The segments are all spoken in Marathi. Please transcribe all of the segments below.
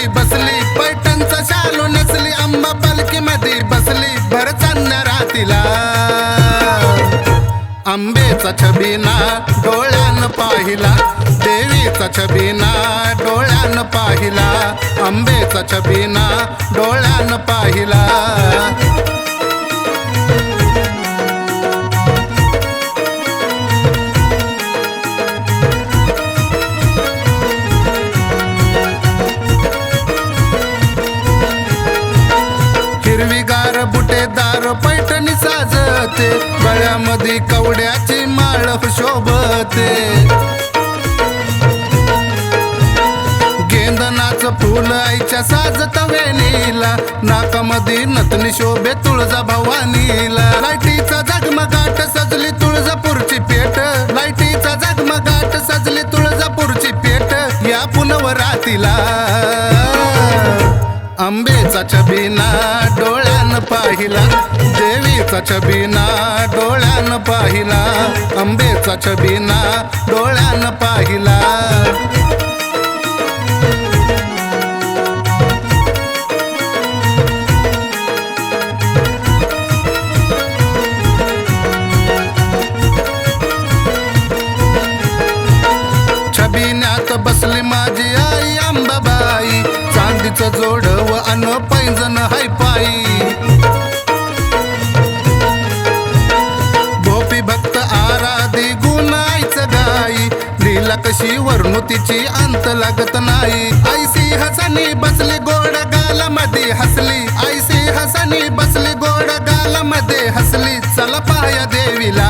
मधी बसली पैठणचा शालो नसली अंबा पालखी मधी बसली भर चांदण्या रातीला. आंबेचा छबीना डोळ्यान पाहिला देवीचा छबीना डोळ्यान पाहिला आंबेचा छबीना डोळ्यान पाहिला. हिरवीगार पैठणी साजते. गळ्यामध्ये कवड्याची माळ शोभते. गेंदनाच फुल आईच्या साजत वेणीला नाकामध्ये नतनी शोभे तुळजा भवानीला. लाईटीचा जगमगाट सजली तुळजापूरची पेट. लाईटीचा जगमगाट सजली तुळजापूरची पेट. या पुनवरातीला. आंबेचा छबिना पाहिला देवीचा छबीना डोळ्यानं पाहिला आंबेचा छबीना डोळ्यानं पाहिला. छबिन्यात बसली माझी आई अंबाबाई चांदीचं जोड व अन तिला कशी वर्णुतीची अंत लागत नाही. ऐसी हसनी बसली गोड गालामध्ये हसली. ऐसी हसनी बसली गोड गालामध्ये हसली. चला पाया देवीला.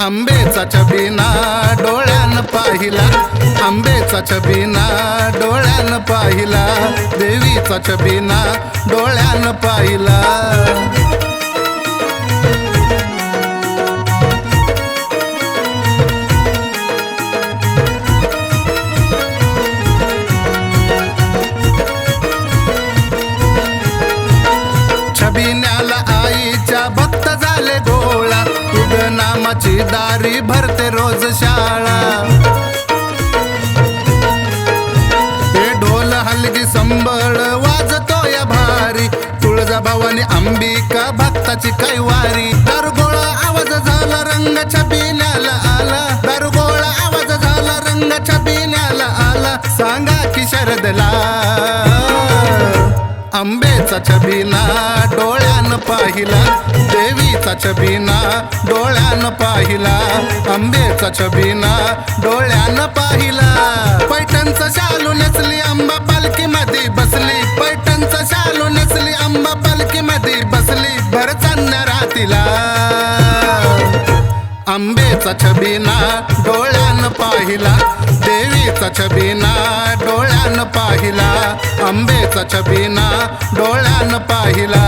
आंबेचा छबिना डोळ्यान पाहिला. आंबेचा छबिना डोळ्यान पाहिला. देवीचा छबिना डोळ्यान पाहिला. नामाची दारी भरते रोज शाळा. हे ढोल हलगी संबळ वाजतो या भारी. तुळजा भवानी अंबिका भक्ताची कैवारी. दरगोळा आवाज झाला रंग छबिल्याला आला. दरगोळा आवाज झाला रंग छबिल्याला आला. सांगा की शरदला आंबेचा छबिना डोळ्यान पाहिला. देवीचा छबिना डोळ्या पाहिला आंबेचा छबिना डोळ्यानं पाहिला. पैठणचा शालू नचली आंबा पालखी मध्ये बसली. पैठणचा शालू नचली आंबा पालखी मध्ये बसली. भर चांदण्या रातीला आंबेचा छबिना डोळ्यानं पाहिला. देवीचा छबिना डोळ्यानं पाहिला. आंबेचा छबिना डोळ्यानं पाहिला.